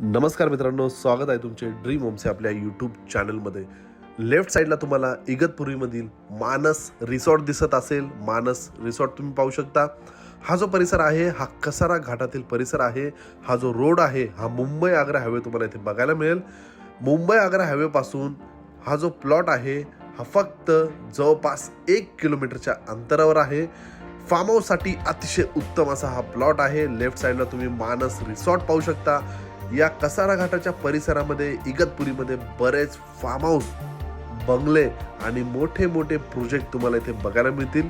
नमस्कार मित्रांनो स्वागत आहे तुमचे ड्रीम होमचे आपल्या यूट्यूब चॅनलमध्ये लेफ्ट साईडला तुम्हाला इगतपुरीमधील मानस रिसॉर्ट दिसत असेल. मानस रिसॉर्ट तुम्ही पाहू शकता. हा जो परिसर आहे हा कसारा घाटातील परिसर आहे. हा जो रोड आहे हा मुंबई आग्रा हायवे तुम्हाला इथे बघायला मिळेल. मुंबई आग्रा हायवेपासून हा जो प्लॉट आहे हा फक्त जवळपास एक किलोमीटरच्या अंतरावर आहे. फार्म हाऊससाठी अतिशय उत्तम असा हा प्लॉट आहे. लेफ्ट साईडला तुम्ही मानस रिसॉर्ट पाहू शकता. या कसारा घाटाच्या परिसरामध्ये इगतपुरीमध्ये बरेच फार्म हाऊस बंगले आणि मोठे मोठे प्रोजेक्ट तुम्हाला इथे बघायला मिळतील.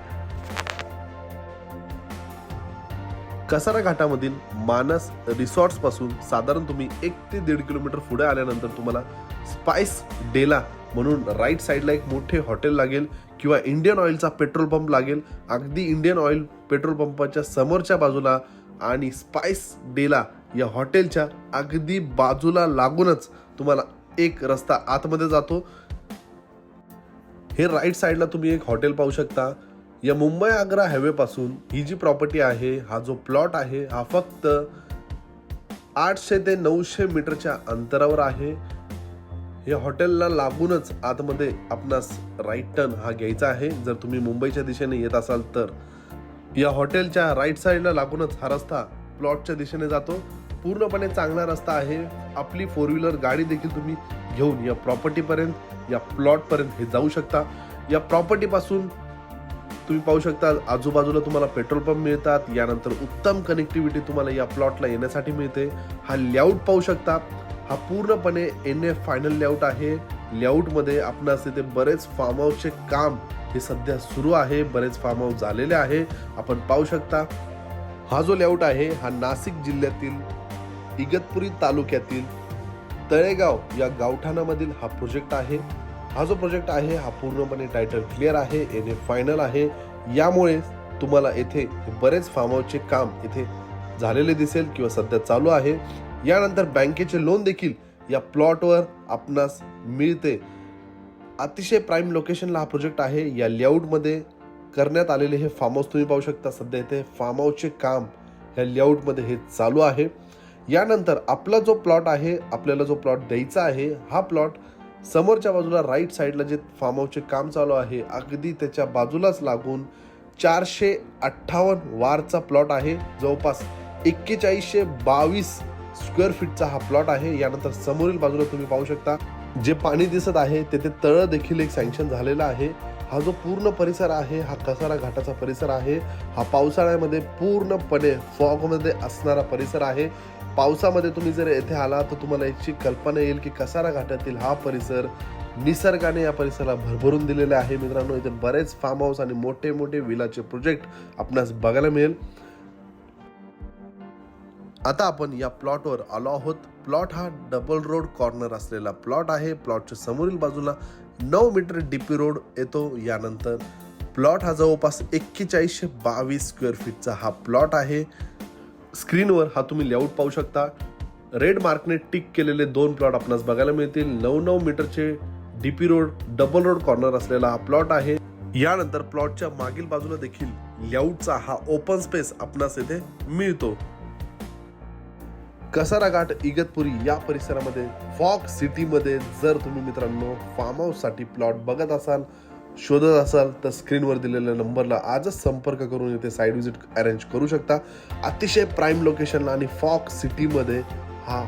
कसारा घाटामधील मानस रिसॉर्ट्सपासून साधारण तुम्ही एक ते दीड किलोमीटर पुढे आल्यानंतर तुम्हाला स्पाइस डेला म्हणून राईट साईडला एक मोठे हॉटेल लागेल किंवा इंडियन ऑइलचा पेट्रोल पंप लागेल. अगदी इंडियन ऑइल पेट्रोल पंपाच्या समोरच्या बाजूला आणि स्पाइस डेला या हॉटेलच्या अगदी बाजूला लागूनच तुम्हाला एक रस्ता आतमध्ये जातो. हे राईट साईडला तुम्ही एक हॉटेल पाहू शकता. या मुंबई आग्रा हायवेपासून ही जी प्रॉपर्टी आहे हा जो प्लॉट आहे हा फक्त आठशे ते नऊशे मीटरच्या अंतरावर आहे. या हॉटेलला लागूनच आतमध्ये आपणास राईट टर्न हा घ्यायचा आहे. जर तुम्ही मुंबईच्या दिशेने येत असाल तर. या हॉटेलच्या राईट साईडला लागूनच हा रस्ता प्लॉटच्या दिशेने जातो. पूर्णपणे चांगला रस्ता आहे. आपली फोर व्हीलर गाडी देखील तुम्ही घेऊन या प्रॉपर्टीपर्यंत या प्लॉटपर्यंत हे जाऊ शकता. या प्रॉपर्टीपासून तुम्ही पाहू शकता आजूबाजूला तुम्हाला पेट्रोल पंप मिळतात. यानंतर उत्तम कनेक्टिव्हिटी तुम्हाला या प्लॉटला येण्यासाठी मिळते. हा लेआउट पाहू शकता. हा पूर्णपणे एन एफ फायनल लेआउट आहे लेआउटमध्ये आपणास तिथे बरेच फार्म हाऊसचे काम हे सध्या सुरू आहे. बरेच फार्म हाऊस झालेले आहे. आपण पाहू शकता. हा जो लेआउट आहे हा नाशिक जिल्ह्यातील इगतपुरी तालुक्यातील तळेगाव या गावठाणामधील हा प्रोजेक्ट आहे. हा जो प्रोजेक्ट आहे हा पूर्णपणे टायटल क्लिअर आहे एन ए फायनल आहे. यामुळे तुम्हाला येथे बरेच फार्म हाऊसचे काम इथे झालेले दिसेल किंवा सध्या चालू आहे. यानंतर बँकेचे लोन देखील या प्लॉटवर आपणास मिळते. अतिशय प्राईम लोकेशनला हा प्रोजेक्ट आहे. या लेआउटमध्ये करण्यात आलेले हे फार्म हाऊस तुम्ही पाहू शकता. सध्या इथे फार्म हाऊसचे काम या लेआउटमध्ये हे चालू आहे. यानंतर आपला जो प्लॉट आहे आपल्याला जो प्लॉट द्यायचा आहे हा प्लॉट समोरच्या बाजूला राईट साईडला जे फार्म हाऊसचे काम चालू आहे अगदी त्याच्या बाजूलाच लागून चारशे अठ्ठावन्न वारचा प्लॉट आहे. जवळपास एक्केचाळीसशे बावीस स्क्वेअर फीटचा हा प्लॉट आहे. यानंतर समोरील बाजूला तुम्ही पाहू शकता जे पाणी दिसत आहे तेथे तळ देखील एक सँक्शन झालेला आहे. हा जो पूर्ण परिसर आहे हा कसारा घाटाचा परिसर आहे हा पावसाळ्यामध्ये पूर्णपणे फॉगमध्ये असणारा परिसर आहे. पावसामध्ये तुम्ही जर येथे आला तर तुम्हाला याची कल्पना येईल की कसारा घाटातील हा परिसर निसर्गाने या परिसराला भरभरून दिलेला आहे. मित्रांनो इथे बरेच फार्म हाऊस आणि मोठे मोठे विलाचे प्रोजेक्ट आपणास बघायला मिळेल. आता आपण या प्लॉटवर आलो आहोत. प्लॉट हा डबल रोड कॉर्नर असलेला प्लॉट आहे. प्लॉटच्या समोरील बाजूला नऊ मीटर डीपी रोड येतो. यानंतर प्लॉट हा जवळपास एक्केचाळीसशे बावीस स्क्वेअर फीटचा हा प्लॉट आहे. स्क्रीनवर हा तुम्ही लेआउट पाहू शकता. रेड मार्कने टिक केलेले दोन प्लॉट आपणास बघायला मिळतील. नऊ नऊ मीटरचे DP road double road corner असलेला हा प्लॉट आहे. यानंतर प्लॉटच्या मागील बाजूला देखील लेआउटचा हा ओपन स्पेस आपणास येथे मिळतो. कसारा घाट इगतपुरी या परिसरामध्ये फॉक सिटीमध्ये जर तुम्ही मित्रांनो फार्म हाऊससाठी प्लॉट बघत असाल शोधत असाल तर स्क्रीनवर दिलेल्या नंबरला आजच संपर्क करून इथे साईड व्हिजिट अरेंज करू शकता. अतिशय प्राईम लोकेशनला आणि फॉक सिटीमध्ये हा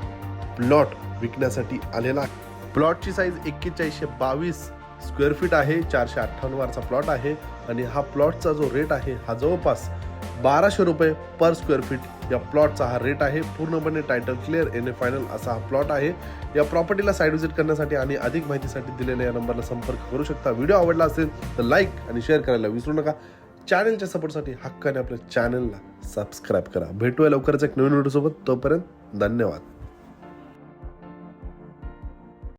प्लॉट विकण्यासाठी आलेला आहे. प्लॉटची साईज एक्केचाळीसशे बावीस स्क्वेअर फीट आहे चारशे अठ्ठावन्न वारचा प्लॉट आहे आणि हा प्लॉटचा जो रेट आहे हा जवळपास बाराशे रुपये पर स्क्वेअर फीट या प्लॉटचा हा रेट आहे. पूर्णपणे title clear N A final असा हा प्लॉट आहे. या प्रॉपर्टीला साईड व्हिजिट करण्यासाठी आणि अधिक माहितीसाठी दिलेल्या या नंबरला संपर्क करू शकता. व्हिडिओ आवडला असेल तर लाईक आणि शेअर करायला विसरू नका. चॅनलच्या सपोर्टसाठी हक्काने आपल्या चॅनलला सबस्क्राईब करा. भेटूया लवकरच एक नवीन व्हिडिओसोबत तोपर्यंत धन्यवाद.